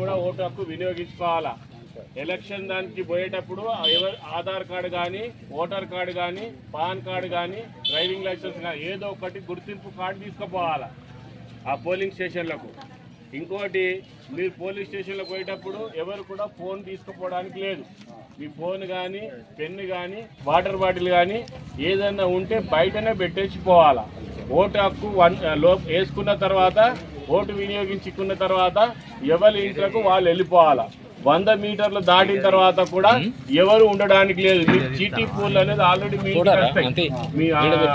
కూడా ఓటు హక్కు వినియోగించుకోవాలా? ఎలక్షన్ దానికి పోయేటప్పుడు ఎవరు ఆధార్ కార్డు కానీ ఓటర్ కార్డు కానీ పాన్ కార్డు కానీ డ్రైవింగ్ లైసెన్స్ కానీ ఏదో ఒకటి గుర్తింపు కార్డు తీసుకుపోవాలా ఆ పోలింగ్ స్టేషన్లకు. ఇంకోటి మీరు పోలీస్ స్టేషన్లో పోయేటప్పుడు ఎవరు కూడా ఫోన్ తీసుకుపోవడానికి లేదు. మీ ఫోన్ కానీ పెన్ను కానీ వాటర్ బాటిల్ కానీ ఏదైనా ఉంటే బయటనే పెట్టేసిపోవాలా. ఓటు హక్కు వన్లో వేసుకున్న తర్వాత ఓటు వినియోగించుకున్న తర్వాత ఎవరి ఇంట్లకు వాళ్ళు వెళ్ళిపోవాలా? వంద మీటర్లు దాటిన తర్వాత కూడా ఎవరు ఉండడానికి లేదు. మీ చీటీ పూల్ అనేది ఆల్రెడీ మీ. మీ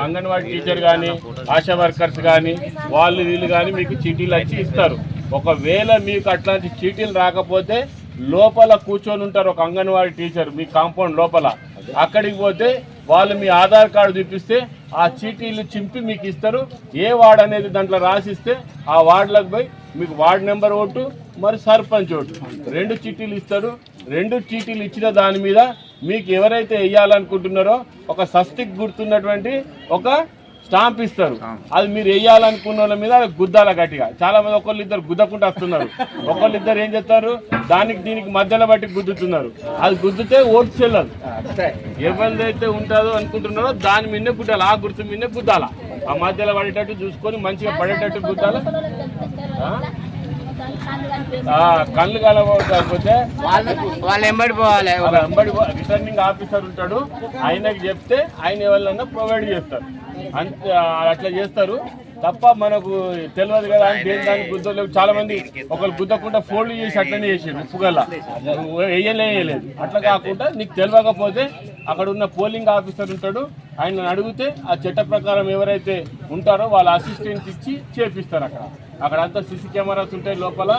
అంగన్వాడీ టీచర్ కానీ ఆశా వర్కర్స్ కానీ వాళ్ళు వీళ్ళు కానీ మీకు చీటీలు వచ్చి ఇస్తారు. ఒకవేళ మీకు అట్లాంటి చీటీలు రాకపోతే లోపల కూర్చొని ఉంటారు ఒక అంగన్వాడీ టీచర్ మీ కాంపౌండ్ లోపల. అక్కడికి పోతే వాళ్ళు మీ ఆధార్ కార్డు చూపిస్తే ఆ చీటీలు చింపి మీకు ఇస్తారు. ఏ వార్డ్ అనేది దాంట్లో రాసిస్తే ఆ వార్డులకు పోయి మీకు వార్డ్ నెంబర్ ఓటు మరి సర్పంచ్ ఓటు. రెండు చీటీలు ఇస్తారు. రెండు చీటీలు ఇచ్చిన దాని మీద మీకు ఎవరైతే వేయాలనుకుంటున్నారో ఒక సస్తిక్ గుర్తున్నటువంటి ఒక స్టాంప్ ఇస్తారు. అది మీరు వేయాలనుకున్న వాళ్ళ మీద గుద్దాల గట్టిగా. చాలా మంది ఒకళ్ళు ఇద్దరు గుద్దకుండా వస్తున్నారు. ఒకళ్ళు ఇద్దరు ఏం చేస్తారు? దానికి దీనికి మధ్యలో బట్టి గుద్దుతున్నారు. అది గుద్దితే ఓటు చెల్లదు. ఎవరిదైతే ఉంటుందో అనుకుంటున్నారో దాని మీదనే గుద్దాలి. ఆ గుర్తు మీదనే గుద్దాల? ఆ మధ్యలో పడేటట్టు చూసుకొని మంచిగా పడేటట్టు గుద్దాలి? కళ్ళు కలవకపోతే వాళ్ళు ఎంబడి పోవాలి. వెంబడి రిటర్నింగ్ ఆఫీసర్ ఉంటాడు. ఆయనకి చెప్తే ఆయన ఎవరినన్నా ప్రొవైడ్ చేస్తారు. అంతే అట్లా చేస్తారు. తప్ప మనకు తెలియదు కదా దేని దానికి చాలా మంది ఒకరు గుద్దకుండా ఫోల్డ్ చేసి అట్లనే చేసారు వేయలే వేయలేదు. అట్లా కాకుండా నీకు తెలియకపోతే అక్కడ ఉన్న పోలింగ్ ఆఫీసర్ ఉంటాడు. ఆయన అడిగితే ఆ చట్ట ప్రకారం ఎవరైతే ఉంటారో వాళ్ళ అసిస్టెంట్ ఇచ్చి చేపిస్తారు అక్కడ. అక్కడ అంతా సీసీ కెమెరాస్ ఉంటాయి లోపల.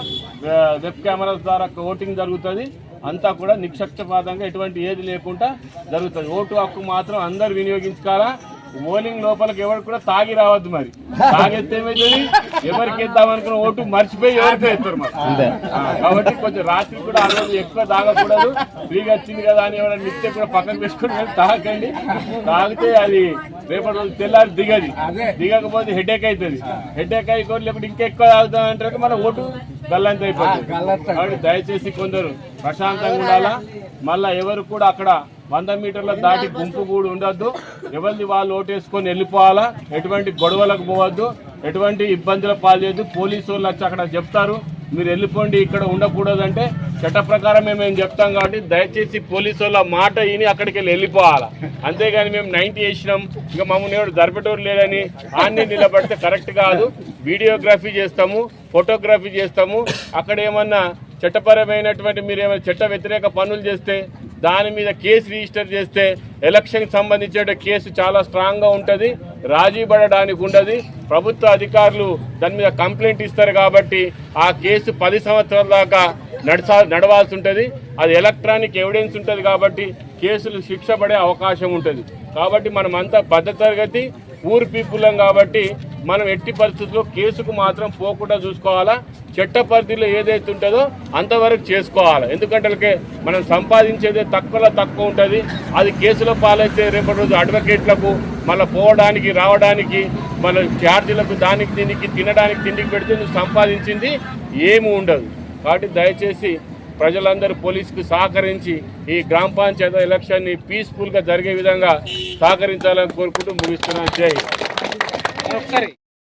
వెబ్ కెమెరాస్ ద్వారా ఓటింగ్ జరుగుతుంది. అంతా కూడా నిక్షక్షపాతంగా ఎటువంటి ఏది లేకుండా జరుగుతుంది. ఓటు హక్కు మాత్రం అందరు వినియోగించుకోవాలా? ఓలింగ్ లోపలికి ఎవరు కూడా తాగి రావద్దు మరి. ఏమవుతుంది ఎవరికి ఇద్దాం అనుకున్న ఓటు మర్చిపోయి ఎవరికి ఇస్తారు మరి? కాబట్టి కొంచెం రాత్రి కూడా ఆ రోజు ఎక్కువ తాగకూడదు. ఫ్రీగా వచ్చింది కదా అని ఎవరైనా నిత్యం కూడా పక్కన పెట్టుకుని తాగకండి తాగితే అది రేపటి రోజు తెల్లారి దిగది. దిగకపోతే హెడేక్ అవుతుంది. హెడేక్ అయిపోయి లేకపోతే ఇంకా ఎక్కువ తాగుతాం అంటే మన ఓటు గల్లంత అయిపోతుంది. కాబట్టి దయచేసి కొందరు ప్రశాంతంగా ఉండాలా? మళ్ళా ఎవరు కూడా అక్కడ వంద మీటర్ల దాటి గుంపు కూడా ఉండొద్దు. ఎవరిది వాళ్ళు ఓటేసుకొని వెళ్ళిపోవాలా? ఎటువంటి గొడవలకు పోవద్దు. ఎటువంటి ఇబ్బందుల పాల్చేయద్దు. పోలీసు వాళ్ళు వచ్చి అక్కడ చెప్తారు. మీరు వెళ్ళిపోండి ఇక్కడ ఉండకూడదు అంటే చట్ట ప్రకారం మేము ఏం చెప్తాం కాబట్టి దయచేసి పోలీసు వాళ్ళ మాట విని అక్కడికి వెళ్ళి వెళ్ళిపోవాలా. అంతేగాని మేము నైన్టీ వేసినాం ఇంకా మమ్మల్ని ఎవరు జరపటోరు లేదని ఆన్ని నిలబడితే కరెక్ట్ కాదు. వీడియోగ్రఫీ చేస్తాము ఫోటోగ్రఫీ చేస్తాము. అక్కడ ఏమన్నా చట్టపరమైనటువంటి మీరు ఏమైనా చట్ట వ్యతిరేక పనులు చేస్తే దాని మీద కేసు రిజిస్టర్ చేస్తే ఎలక్షన్కి సంబంధించిన కేసు చాలా స్ట్రాంగ్గా ఉంటుంది. రాజీ పడడానికి ఉండదు. ప్రభుత్వ అధికారులు దాని మీద కంప్లైంట్ ఇస్తారు కాబట్టి ఆ కేసు పది సంవత్సరాల దాకా నడసా నడవాల్సి ఉంటుంది. అది ఎలక్ట్రానిక్ ఎవిడెన్స్ ఉంటుంది కాబట్టి కేసులు శిక్ష పడే అవకాశం ఉంటుంది. కాబట్టి మనమంతా పద్ధతి తరగతి ఊరు పీపులం కాబట్టి మనం ఎట్టి పరిస్థితుల్లో కేసుకు మాత్రం పోకుండా చూసుకోవాలా? చట్ట పరిధిలో ఏదైతే ఉంటుందో అంతవరకు చేసుకోవాలి? ఎందుకంటే మనం సంపాదించేదే తక్కువలో తక్కువ ఉంటుంది. అది కేసులో పాలైతే రేపటి రోజు అడ్వకేట్లకు మళ్ళీ పోవడానికి రావడానికి మన ఛార్జీలకు దానికి దీనికి తినడానికి తిండికి పెడితే నువ్వు సంపాదించింది ఏమి ఉండదు. కాబట్టి దయచేసి ప్రజలందరూ పోలీసుకు సహకరించి ఈ గ్రామ పంచాయతీ ఎలక్షన్ని పీస్ఫుల్గా జరిగే విధంగా సహకరించాలని కోరుకుంటూ ముగిస్తున్నాను. జై.